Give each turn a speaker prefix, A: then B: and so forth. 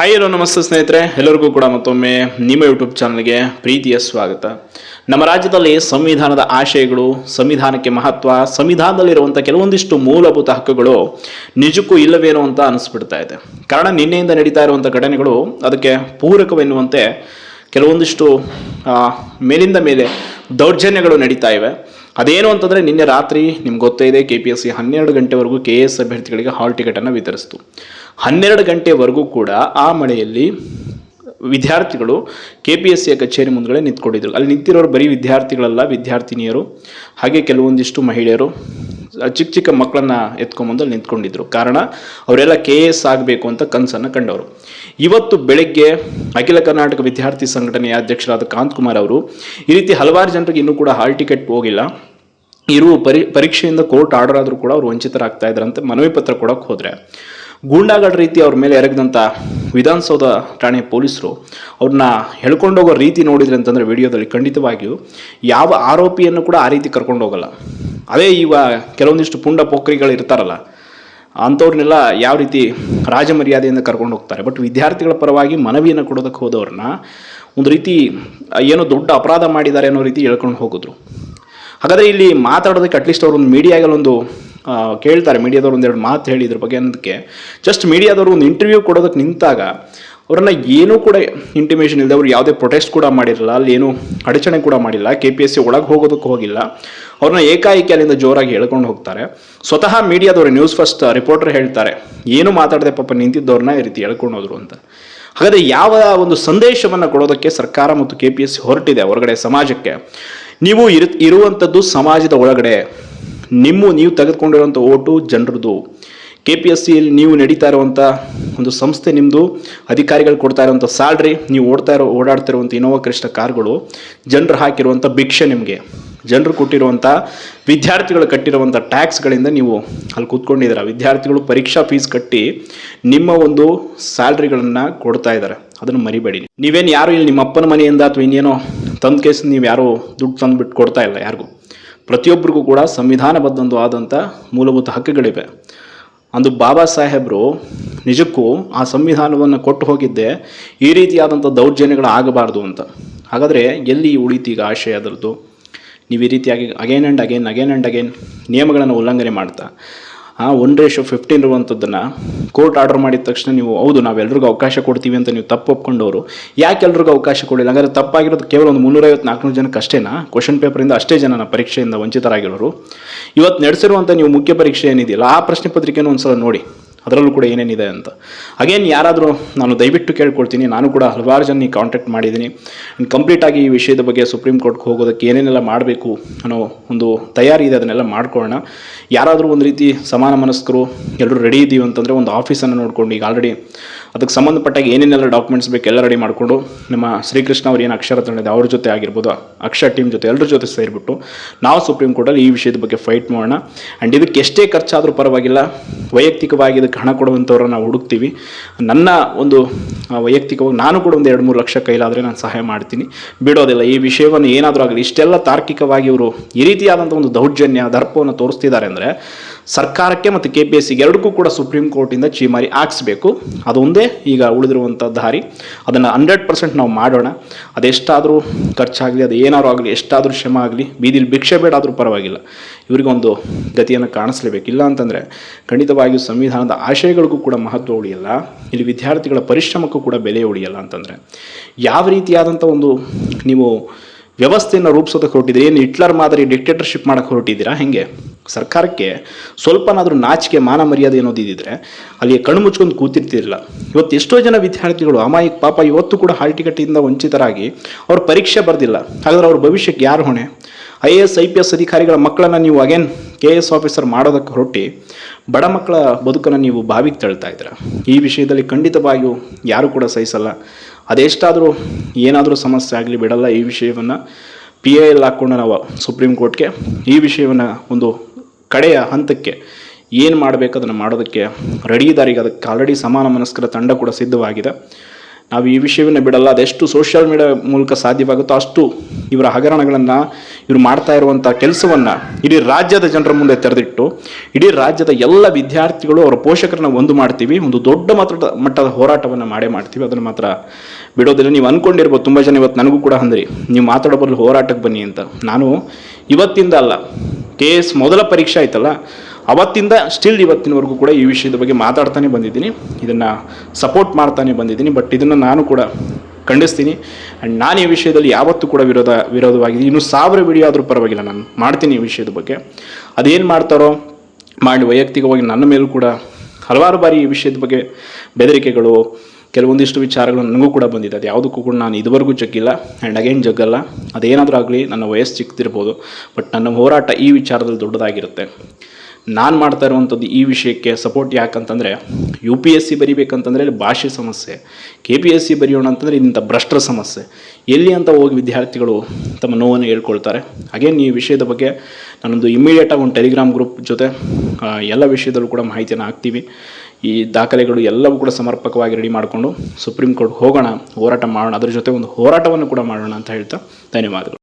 A: Hi hello ನಮಸ್ತೆ ಸ್ನೇಹಿತರೆ, ಎಲ್ಲರಿಗೂ ಕೂಡ ಮತ್ತೊಮ್ಮೆ ನಿಮ್ಮ ಯೂಟ್ಯೂಬ್ ಚಾನಲ್ಗೆ ಪ್ರೀತಿಯ ಸ್ವಾಗತ. ನಮ್ಮ ರಾಜ್ಯದಲ್ಲಿ ಸಂವಿಧಾನದ ಆಶಯಗಳು, ಸಂವಿಧಾನಕ್ಕೆ ಮಹತ್ವ ಸಂವಿಧಾನದಲ್ಲಿರುವಂಥ ಕೆಲವೊಂದಿಷ್ಟು ಮೂಲಭೂತ ಹಕ್ಕುಗಳು ನಿಜಕ್ಕೂ ಇಲ್ಲವೇನೋ ಅಂತ ಅನಿಸ್ಬಿಡ್ತಾ ಇದೆ. ಕಾರಣ ನಿನ್ನೆಯಿಂದ ನಡೀತಾ ಇರುವಂಥ ಘಟನೆಗಳು ಅದಕ್ಕೆ ಪೂರಕವೆನ್ನುವಂತೆ ಕೆಲವೊಂದಿಷ್ಟು ಮೇಲಿಂದ ಮೇಲೆ ದೌರ್ಜನ್ಯಗಳು ನಡೀತಾ ಇವೆ. ಅದೇನು ಅಂತಂದರೆ ನಿನ್ನೆ ರಾತ್ರಿ, ನಿಮ್ಗೆ ಗೊತ್ತೇ ಇದೆ ಕೆ ಪಿ ಎಸ್ ಸಿ ಹನ್ನೆರಡು ಗಂಟೆವರೆಗೂ ಕೆ ಎಸ್ ಅಭ್ಯರ್ಥಿಗಳಿಗೆ ಹಾಲ್ ಟಿಕೆಟನ್ನು ವಿತರಿಸಿತು. ಹನ್ನೆರಡು ಗಂಟೆವರೆಗೂ ಕೂಡ ಆ ಮಳೆಯಲ್ಲಿ ವಿದ್ಯಾರ್ಥಿಗಳು ಕೆ ಪಿ ಎಸ್ ಸಿಯ ಕಚೇರಿ ಮುಂದಗಡೆ ನಿಂತ್ಕೊಂಡಿದ್ರು. ಅಲ್ಲಿ ನಿಂತಿರೋರು ಬರೀ ವಿದ್ಯಾರ್ಥಿಗಳಲ್ಲ, ವಿದ್ಯಾರ್ಥಿನಿಯರು, ಹಾಗೆ ಕೆಲವೊಂದಿಷ್ಟು ಮಹಿಳೆಯರು ಚಿಕ್ಕ ಚಿಕ್ಕ ಮಕ್ಕಳನ್ನ ಎತ್ಕೊಂಬಂದು ಅಲ್ಲಿ ನಿಂತ್ಕೊಂಡಿದ್ರು. ಕಾರಣ, ಅವರೆಲ್ಲ ಕೆ ಎಸ್ ಆಗಬೇಕು ಅಂತ ಕನಸನ್ನು ಕಂಡವರು. ಇವತ್ತು ಬೆಳಗ್ಗೆ ಅಖಿಲ ಕರ್ನಾಟಕ ವಿದ್ಯಾರ್ಥಿ ಸಂಘಟನೆಯ ಅಧ್ಯಕ್ಷರಾದ ಕಾಂತ್ ಕುಮಾರ್ ಅವರು, ಈ ರೀತಿ ಹಲವಾರು ಜನರಿಗೆ ಇನ್ನೂ ಕೂಡ ಹಾಲ್ ಟಿಕೆಟ್ ಹೋಗಿಲ್ಲ. ಇರುವ ಪರಿ, ಪರೀಕ್ಷೆಯಿಂದ ಕೋರ್ಟ್ ಆರ್ಡರ್ ಆದರೂ ಕೂಡ ಅವರು ವಂಚಿತರಾಗ್ತಾ ಇದ್ರಂತೆ ಮನವಿ ಪತ್ರ ಕೊಡೋಕೆ ಹೋದರೆ. ಗೂಂಡಾಗಳ ರೀತಿ ಅವ್ರ ಮೇಲೆ ಎರಗಿದಂಥ ವಿಧಾನಸೌಧ ಠಾಣೆ ಪೊಲೀಸರು ಅವ್ರನ್ನ ಹೇಳ್ಕೊಂಡೋಗೋ ರೀತಿ ನೋಡಿದ್ರೆ ಅಂತಂದರೆ ವಿಡಿಯೋದಲ್ಲಿ ಖಂಡಿತವಾಗಿಯೂ ಯಾವ ಆರೋಪಿಯನ್ನು ಕೂಡ ಆ ರೀತಿ ಕರ್ಕೊಂಡು ಹೋಗಲ್ಲ ಅದೇ ಈಗ ಕೆಲವೊಂದಿಷ್ಟು ಪುಂಡ ಪೋಖ್ರಿಗಳು ಇರ್ತಾರಲ್ಲ ಅಂಥವ್ರನ್ನೆಲ್ಲ ಯಾವ ರೀತಿ ರಾಜಮರ್ಯಾದೆಯಿಂದ ಕರ್ಕೊಂಡು ಹೋಗ್ತಾರೆ ಬಟ್ ವಿದ್ಯಾರ್ಥಿಗಳ ಪರವಾಗಿ ಮನವಿಯನ್ನು ಕೊಡೋದಕ್ಕೆ ಹೋದವ್ರನ್ನ ಒಂದು ರೀತಿ ಏನೋ ದೊಡ್ಡ ಅಪರಾಧ ಮಾಡಿದ್ದಾರೆ ಅನ್ನೋ ರೀತಿ ಹೇಳ್ಕೊಂಡು ಹೋಗಿದ್ರು. ಹಾಗಾದರೆ ಇಲ್ಲಿ ಮಾತಾಡೋದಕ್ಕೆ ಅಟ್ಲೀಸ್ಟ್ ಅವರೊಂದು ಮೀಡಿಯಾಗಲ್ಲೊಂದು ಕೇಳ್ತಾರೆ. ಮೀಡಿಯಾದವ್ರು ಒಂದೆರಡು ಮಾತು ಹೇಳಿ ಇದ್ರ ಬಗ್ಗೆ ಅನ್ನೋದಕ್ಕೆ. ಜಸ್ಟ್ ಮೀಡಿಯಾದವರು ಒಂದು ಇಂಟರ್ವ್ಯೂ ಕೊಡೋದಕ್ಕೆ ನಿಂತಾಗ ಅವ್ರನ್ನ ಏನೂ ಕೂಡ ಇಂಟಿಮೇಷನ್ ಇಲ್ಲದೆ ಅವರು ಯಾವುದೇ ಪ್ರೊಟೆಸ್ಟ್ ಕೂಡ ಮಾಡಿರಲ್ಲ ಅಲ್ಲಿ ಏನು ಅಡಚಣೆ ಕೂಡ ಮಾಡಿಲ್ಲ. ಕೆ ಪಿ ಎಸ್ ಸಿ ಒಳಗೆ ಹೋಗೋದಕ್ಕೆ ಹೋಗಿಲ್ಲ. ಅವ್ರನ್ನ ಏಕಾಏಕಿ ಅಲ್ಲಿಂದ ಜೋರಾಗಿ ಹೇಳ್ಕೊಂಡು ಹೋಗ್ತಾರೆ. ಸ್ವತಃ ಮೀಡಿಯಾದವರು ನ್ಯೂಸ್ ಫಸ್ಟ್ ರಿಪೋರ್ಟರ್ ಹೇಳ್ತಾರೆ. ಏನು ಮಾತಾಡದೆ ಪಾಪ ನಿಂತಿದ್ದವ್ರನ್ನ ಈ ರೀತಿ ಹೇಳ್ಕೊಂಡು ಹೋದ್ರು ಅಂತ. ಹಾಗಾದರೆ ಯಾವ ಒಂದು ಸಂದೇಶವನ್ನು ಕೊಡೋದಕ್ಕೆ ಸರ್ಕಾರ ಮತ್ತು ಕೆ ಪಿ ಎಸ್ ಸಿ ಹೊರಟಿದೆ ಹೊರಗಡೆ ಸಮಾಜಕ್ಕೆ? ನೀವು ಇರು ಇರುವಂಥದ್ದು ಸಮಾಜದ ಒಳಗಡೆ. ನಿಮ್ಮ ನೀವು ತೆಗೆದುಕೊಂಡಿರುವಂಥ ಓಟು ಜನರದು. ಕೆ ಪಿ ಎಸ್ ಸಿಯಲ್ಲಿ ನೀವು ನಡೀತಾ ಇರುವಂಥ ಒಂದು ಸಂಸ್ಥೆ ನಿಮ್ಮದು ಅಧಿಕಾರಿಗಳು ಕೊಡ್ತಾ ಇರುವಂಥ ಸ್ಯಾಲ್ರಿ, ನೀವು ಓಡ್ತಾ ಇರೋ ಓಡಾಡ್ತಿರುವಂಥ ಇನೋವಾ ಕ್ರಿಸ್ಟ ಕಾರ್ಗಳು, ಜನರು ಹಾಕಿರುವಂಥ ಭಿಕ್ಷೆ ನಿಮಗೆ. ಜನರು ಕೊಟ್ಟಿರುವಂಥ ವಿದ್ಯಾರ್ಥಿಗಳು ಕಟ್ಟಿರುವಂಥ ಟ್ಯಾಕ್ಸ್ಗಳಿಂದ ನೀವು ಅಲ್ಲಿ ಕೂತ್ಕೊಂಡಿದ್ದೀರ. ವಿದ್ಯಾರ್ಥಿಗಳು ಪರೀಕ್ಷಾ ಫೀಸ್ ಕಟ್ಟಿ ನಿಮ್ಮ ಒಂದು ಸ್ಯಾಲ್ರಿಗಳನ್ನು ಕೊಡ್ತಾ ಇದ್ದಾರೆ. ಅದನ್ನು ಮರಿಬೇಡಿ. ನೀವೇನು ಯಾರು ಇಲ್ಲಿ ನಿಮ್ಮ ಅಪ್ಪನ ಮನೆಯಿಂದ ಅಥವಾ ಇನ್ನೇನೋ ತಂದು ಕೇಸ್ ನೀವು ಯಾರು ದುಡ್ಡು ತಂದುಬಿಟ್ಟು ಕೊಡ್ತಾ ಇಲ್ಲ ಯಾರಿಗೂ. ಪ್ರತಿಯೊಬ್ಬರಿಗೂ ಕೂಡ ಸಂವಿಧಾನಬದ್ಧಂದು ಆದಂಥ ಮೂಲಭೂತ ಹಕ್ಕುಗಳಿವೆ. ಅಂದು ಬಾಬಾ ಸಾಹೇಬರು ನಿಜಕ್ಕೂ ಆ ಸಂವಿಧಾನವನ್ನು ಕೊಟ್ಟು ಹೋಗಿದ್ದೆ ಈ ರೀತಿಯಾದಂಥ ದೌರ್ಜನ್ಯಗಳು ಆಗಬಾರ್ದು ಅಂತ. ಹಾಗಾದರೆ ಎಲ್ಲಿ ಉಳಿತೀಗ ಆಶಯ ಅದರದ್ದು? ನೀವು ಈ ರೀತಿಯಾಗಿ again and again again and again ನಿಯಮಗಳನ್ನು ಉಲ್ಲಂಘನೆ ಮಾಡ್ತಾ. ಆ ಒನ್ ರೇಷೋ ಫಿಫ್ಟೀನ್ ಇರುವಂಥದ್ದನ್ನು ಕೋರ್ಟ್ ಆರ್ಡರ್ ಮಾಡಿದ ತಕ್ಷಣ ನೀವು, ಹೌದು ನಾವೆಲ್ಲರಿಗೂ ಅವಕಾಶ ಕೊಡ್ತೀವಿ ಅಂತ ನೀವು ತಪ್ಪು ಒಪ್ಕೊಂಡವರು. ಯಾಕೆ ಎಲ್ರಿಗೂ ಅವಕಾಶ ಕೊಡಲಿಲ್ಲ? ಹಾಗಾದ್ರೆ ತಪ್ಪಾಗಿರೋದು ಕೇವಲ ಒಂದು ಮುನ್ನೂರೈವತ್ತು ನಾಲ್ಕುನೂರು ಜನಕ್ಕೆ ಅಷ್ಟೇನಾ? ಕ್ವಶನ್ ಪೇಪರಿಂದ ಅಷ್ಟೇ ಜನನ ಪರೀಕ್ಷೆಯಿಂದ ವಂಚಿತರಾಗಿರೋರು. ಇವತ್ತು ನಡೆಸಿರುವಂಥ ನೀವು ಮುಖ್ಯ ಪರೀಕ್ಷೆ ಏನಿದೆಯಲ್ಲ, ಆ ಪ್ರಶ್ನೆ ಪತ್ರಿಕೆಯನ್ನು ಒಂದ್ಸಲ ನೋಡಿ. ಅದರಲ್ಲೂ ಕೂಡ ಏನೇನಿದೆ ಅಂತ. ಅಗೇನ್ ಯಾರಾದರೂ ನಾನು ದಯವಿಟ್ಟು ಕೇಳ್ಕೊಳ್ತೀನಿ. ನಾನು ಕೂಡ ಹಲವಾರು ಜನ ಕಾಂಟ್ಯಾಕ್ಟ್ ಮಾಡಿದ್ದೀನಿ. ಕಂಪ್ಲೀಟಾಗಿ ಈ ವಿಷಯದ ಬಗ್ಗೆ ಸುಪ್ರೀಂ ಕೋರ್ಟ್ಗೆ ಹೋಗೋದಕ್ಕೆ ಏನೇನೆಲ್ಲ ಮಾಡಬೇಕು ಅನ್ನೋ ಒಂದು ತಯಾರಿ ಇದೆ, ಅದನ್ನೆಲ್ಲ ಮಾಡ್ಕೊಳ್ಳೋಣ. ಯಾರಾದರೂ ಒಂದು ರೀತಿ ಸಮಾನ ಮನಸ್ಕರು ಎಲ್ಲರೂ ರೆಡಿ ಇದ್ದೀವಿ ಅಂತಂದರೆ ಒಂದು ಆಫೀಸನ್ನು ನೋಡ್ಕೊಂಡು ಈಗ ಆಲ್ರೆಡಿ ಅದಕ್ಕೆ ಸಂಬಂಧಪಟ್ಟಾಗ ಏನೇನೆಲ್ಲ ಡಾಕ್ಯುಮೆಂಟ್ಸ್ ಬೇಕು ಎಲ್ಲ ರೆಡಿ ಮಾಡಿಕೊಂಡು ನಮ್ಮ ಶ್ರೀಕೃಷ್ಣ ಅವ್ರು ಏನು ಅಕ್ಷರ ತಂದಿದೆ ಅವ್ರ ಜೊತೆ ಆಗಿರ್ಬೋದು, ಅಕ್ಷರ ಟೀಮ್ ಜೊತೆ ಎಲ್ಲರ ಜೊತೆ ಸೇರಿಬಿಟ್ಟು ನಾವು ಸುಪ್ರೀಂ ಕೋರ್ಟಲ್ಲಿ ಈ ವಿಷಯದ ಬಗ್ಗೆ ಫೈಟ್ ಮಾಡೋಣ. ಆ್ಯಂಡ್ ಇದಕ್ಕೆ ಎಷ್ಟೇ ಖರ್ಚಾದರೂ ಪರವಾಗಿಲ್ಲ, ವೈಯಕ್ತಿಕವಾಗಿ ಇದಕ್ಕೆ ಹಣ ಕೊಡುವಂಥವ್ರನ್ನ ನಾವು ಹುಡುಕ್ತೀವಿ. ನನ್ನ ಒಂದು ವೈಯಕ್ತಿಕವಾಗಿ ನಾನು ಕೂಡ ಒಂದು ಎರಡು ಮೂರು ಲಕ್ಷ ಕೈಲಾದರೆ ನಾನು ಸಹಾಯ ಮಾಡ್ತೀನಿ. ಬಿಡೋದಿಲ್ಲ, ಈ ವಿಷಯವನ್ನು ಏನಾದರೂ ಆಗಲಿ, ಇಷ್ಟೆಲ್ಲ ತಾರ್ಕಿಕವಾಗಿ ಇವರು ಈ ರೀತಿಯಾದಂಥ ಒಂದು ದೌರ್ಜನ್ಯ, ದರ್ಪವನ್ನು ತೋರಿಸ್ತಿದ್ದಾರೆ ಅಂದರೆ ಸರ್ಕಾರಕ್ಕೆ ಮತ್ತು ಕೆ ಪಿ ಎಸ್ ಸಿಗೆ ಎರಡಕ್ಕೂ ಕೂಡ ಸುಪ್ರೀಂ ಕೋರ್ಟಿಂದ ಚೀಮಾರಿ ಹಾಕ್ಸ್ಬೇಕು. ಅದೊಂದೇ ಈಗ ಉಳಿದಿರುವಂಥ ದಾರಿ. ಅದನ್ನು ಹಂಡ್ರೆಡ್ ಪರ್ಸೆಂಟ್ ನಾವು ಮಾಡೋಣ. ಅದೆಷ್ಟಾದರೂ ಖರ್ಚಾಗಲಿ, ಅದು ಏನಾದರೂ ಆಗಲಿ, ಎಷ್ಟಾದರೂ ಶ್ರಮ ಆಗಲಿ, ಬೀದಿಲಿ ಭಿಕ್ಷೆ ಬೇಡ ಆದರೂ ಪರವಾಗಿಲ್ಲ. ಇವರಿಗೊಂದು ಗತಿಯನ್ನು ಕಾಣಿಸ್ಲೇಬೇಕು. ಇಲ್ಲ ಅಂತಂದರೆ ಖಂಡಿತವಾಗಿಯೂ ಸಂವಿಧಾನದ ಆಶಯಗಳಿಗೂ ಕೂಡ ಮಹತ್ವ ಉಳಿಯಲ್ಲ. ಇಲ್ಲಿ ವಿದ್ಯಾರ್ಥಿಗಳ ಪರಿಶ್ರಮಕ್ಕೂ ಕೂಡ ಬೆಲೆ ಉಳಿಯಲ್ಲ ಅಂತಂದರೆ. ಯಾವ ರೀತಿಯಾದಂಥ ಒಂದು ನೀವು ವ್ಯವಸ್ಥೆಯನ್ನು ರೂಪಿಸೋದಕ್ಕೆ ಹೊರಟಿದ್ದೀರಿ ಏನು ಹಿಟ್ಲರ್ ಮಾದರಿ ಡಿಕ್ಟೇಟರ್ಶಿಪ್ ಮಾಡೋಕ್ಕೆ ಹೊರಟಿದ್ದೀರಾ? ಹೆಂಗೆ? ಸರ್ಕಾರಕ್ಕೆ ಸ್ವಲ್ಪನಾದರೂ ನಾಚಿಕೆ, ಮಾನ ಮರ್ಯಾದೆ ಅನ್ನೋದು ಇದ್ದಿದ್ರೆ ಅಲ್ಲಿ ಕಣ್ಣು ಮುಚ್ಕೊಂಡು ಕೂತಿರ್ತಿರಲಿಲ್ಲ. ಇವತ್ತು ಎಷ್ಟೋ ಜನ ವಿದ್ಯಾರ್ಥಿಗಳು ಅಮಾಯಕ ಪಾಪ ಇವತ್ತು ಕೂಡ ಹಾಲ್ ಟಿಕೆಟಿಂದ ವಂಚಿತರಾಗಿ ಅವ್ರ ಪರೀಕ್ಷೆ ಬರೆದಿಲ್ಲ. ಹಾಗಾದ್ರೆ ಅವ್ರ ಭವಿಷ್ಯಕ್ಕೆ ಯಾರು ಹೊಣೆ? I A S, I P S ಅಧಿಕಾರಿಗಳ ಮಕ್ಕಳನ್ನು ನೀವು again K A S officer ಮಾಡೋದಕ್ಕೆ ಹೊರಟಿ ಬಡ ಮಕ್ಕಳ ಬದುಕನ್ನು ನೀವು ಬಾವಿಗೆ ತಳ್ತಾ ಇದ್ದೀರ? ಈ ವಿಷಯದಲ್ಲಿ ಖಂಡಿತವಾಗಿಯೂ ಯಾರು ಕೂಡ ಸಹಿಸಲ್ಲ. ಅದೆಷ್ಟಾದರೂ ಏನಾದರೂ ಸಮಸ್ಯೆ ಆಗಲಿ ಬಿಡಲ್ಲ ಈ ವಿಷಯವನ್ನು. ಪಿ ಎ ಎಲ್ ಹಾಕ್ಕೊಂಡು ನಾವು ಸುಪ್ರೀಂ ಕೋರ್ಟ್ಗೆ ಈ ವಿಷಯವನ್ನು ಒಂದು ಕಡೆಯ ಹಂತಕ್ಕೆ ಏನು ಮಾಡಬೇಕು ಅದನ್ನು ಮಾಡೋದಕ್ಕೆ ರೆಡಿ ಇದ್ದಾರೆ. ಅದಕ್ಕೆ ಆಲ್ರೆಡಿ ಸಮಾನ ಮನಸ್ಕರ ತಂಡ ಕೂಡ ಸಿದ್ಧವಾಗಿದೆ. ನಾವು ಈ ವಿಷಯವನ್ನು ಬಿಡಲ್ಲ, ಅದೆಷ್ಟು ಸೋಷಿಯಲ್ ಮೀಡಿಯಾ ಮೂಲಕ ಸಾಧ್ಯವಾಗುತ್ತೋ ಅಷ್ಟು ಇವರ ಹಗರಣಗಳನ್ನು ಇವರು ಮಾಡ್ತಾ ಇರುವಂಥ ಕೆಲಸವನ್ನು ಇಡೀ ರಾಜ್ಯದ ಜನರ ಮುಂದೆ ತೆರೆದಿಟ್ಟು, ಇಡೀ ರಾಜ್ಯದ ಎಲ್ಲ ವಿದ್ಯಾರ್ಥಿಗಳು ಅವರ ಪೋಷಕರನ್ನ ಒಂದು ಮಾಡ್ತೀವಿ, ಒಂದು ದೊಡ್ಡ ಮಟ್ಟದ ಮಟ್ಟದ ಹೋರಾಟವನ್ನು ಮಾಡೇ ಮಾಡ್ತೀವಿ. ಅದನ್ನು ಮಾತ್ರ ಬಿಡೋದಿಲ್ಲ. ನೀವು ಅಂದ್ಕೊಂಡಿರ್ಬೋದು ತುಂಬ ಜನ ಇವತ್ತು ನನಗೂ ಕೂಡ ಅಂದ್ರಿ, ನೀವು ಮಾತಾಡೋ ಬದಲು ಹೋರಾಟಕ್ಕೆ ಬನ್ನಿ ಅಂತ. ನಾನು ಇವತ್ತಿಂದ ಅಲ್ಲ ಕೆ ಎಸ್ ಮೊದಲ ಪರೀಕ್ಷೆ ಆಯ್ತಲ್ಲ, ಅವತ್ತಿಂದ ಸ್ಟಿಲ್ ಇವತ್ತಿನವರೆಗೂ ಕೂಡ ಈ ವಿಷಯದ ಬಗ್ಗೆ ಮಾತಾಡ್ತಾನೆ ಬಂದಿದ್ದೀನಿ. ಇದನ್ನು ಸಪೋರ್ಟ್ ಮಾಡ್ತಾನೆ ಬಂದಿದ್ದೀನಿ. ಬಟ್ ಇದನ್ನು ನಾನು ಕೂಡ ಖಂಡಿಸ್ತೀನಿ. ಆ್ಯಂಡ್ ನಾನು ಈ ವಿಷಯದಲ್ಲಿ ಯಾವತ್ತೂ ಕೂಡ ವಿರೋಧ ವಿರೋಧವಾಗಿದೆ ಇನ್ನು ಸಾವಿರ ವಿಡಿಯೋ ಆದರೂ ಪರವಾಗಿಲ್ಲ, ನಾನು ಮಾಡ್ತೀನಿ ಈ ವಿಷಯದ ಬಗ್ಗೆ. ಅದೇನು ಮಾಡ್ತಾರೋ, ಮಾಡಿ ವೈಯಕ್ತಿಕವಾಗಿ ನನ್ನ ಮೇಲೂ ಕೂಡ ಹಲವಾರು ಬಾರಿ ಈ ವಿಷಯದ ಬಗ್ಗೆ ಬೆದರಿಕೆಗಳು ಕೆಲವೊಂದಿಷ್ಟು ವಿಚಾರಗಳು ನನಗೂ ಕೂಡ ಬಂದಿದೆ. ಅದು ಯಾವುದಕ್ಕೂ ಕೂಡ ನಾನು ಇದುವರೆಗೂ ಜಗ್ಗಿಲ್ಲ. And again ಜಗ್ಗಲ್ಲ. ಅದೇನಾದರೂ ಆಗಲಿ ನನ್ನ ವಯಸ್ಸು ಚಿಕ್ಕದಿರ್ಬೋದು ಬಟ್ ನನ್ನ ಹೋರಾಟ ಈ ವಿಚಾರದಲ್ಲಿ ದೊಡ್ಡದಾಗಿರುತ್ತೆ. ನಾನು ಮಾಡ್ತಾ ಇರುವಂಥದ್ದು ಈ ವಿಷಯಕ್ಕೆ ಸಪೋರ್ಟ್ ಯಾಕಂತಂದರೆ ಯು ಪಿ ಎಸ್ ಸಿ ಬರೀಬೇಕಂತಂದರೆ ಇಲ್ಲಿ ಭಾಷೆ ಸಮಸ್ಯೆ. ಕೆ ಪಿ ಎಸ್ ಸಿ ಬರೆಯೋಣ ಅಂತಂದರೆ ಇಂಥ ಭ್ರಷ್ಟರ ಸಮಸ್ಯೆ. ಎಲ್ಲಿ ಅಂತ ಹೋಗಿ ವಿದ್ಯಾರ್ಥಿಗಳು ತಮ್ಮ ನೋವನ್ನು ಹೇಳ್ಕೊಳ್ತಾರೆ. ಹಾಗೇನು ಈ ವಿಷಯದ ಬಗ್ಗೆ ನಾನೊಂದು ಇಮಿಡಿಯೇಟಾಗಿ ಒಂದು ಟೆಲಿಗ್ರಾಮ್ ಗ್ರೂಪ್ ಜೊತೆ ಎಲ್ಲ ವಿಷಯದಲ್ಲೂ ಕೂಡ ಮಾಹಿತಿಯನ್ನು ಹಾಕ್ತೀವಿ. ಈ ದಾಖಲೆಗಳು ಎಲ್ಲವೂ ಕೂಡ ಸಮರ್ಪಕವಾಗಿ ರೆಡಿ ಮಾಡಿಕೊಂಡು ಸುಪ್ರೀಂ ಕೋರ್ಟ್ ಹೋಗೋಣ, ಹೋರಾಟ ಮಾಡೋಣ, ಅದ್ರ ಜೊತೆ ಒಂದು ಹೋರಾಟವನ್ನು ಕೂಡ ಮಾಡೋಣ ಅಂತ ಹೇಳ್ತಾ ಧನ್ಯವಾದಗಳು.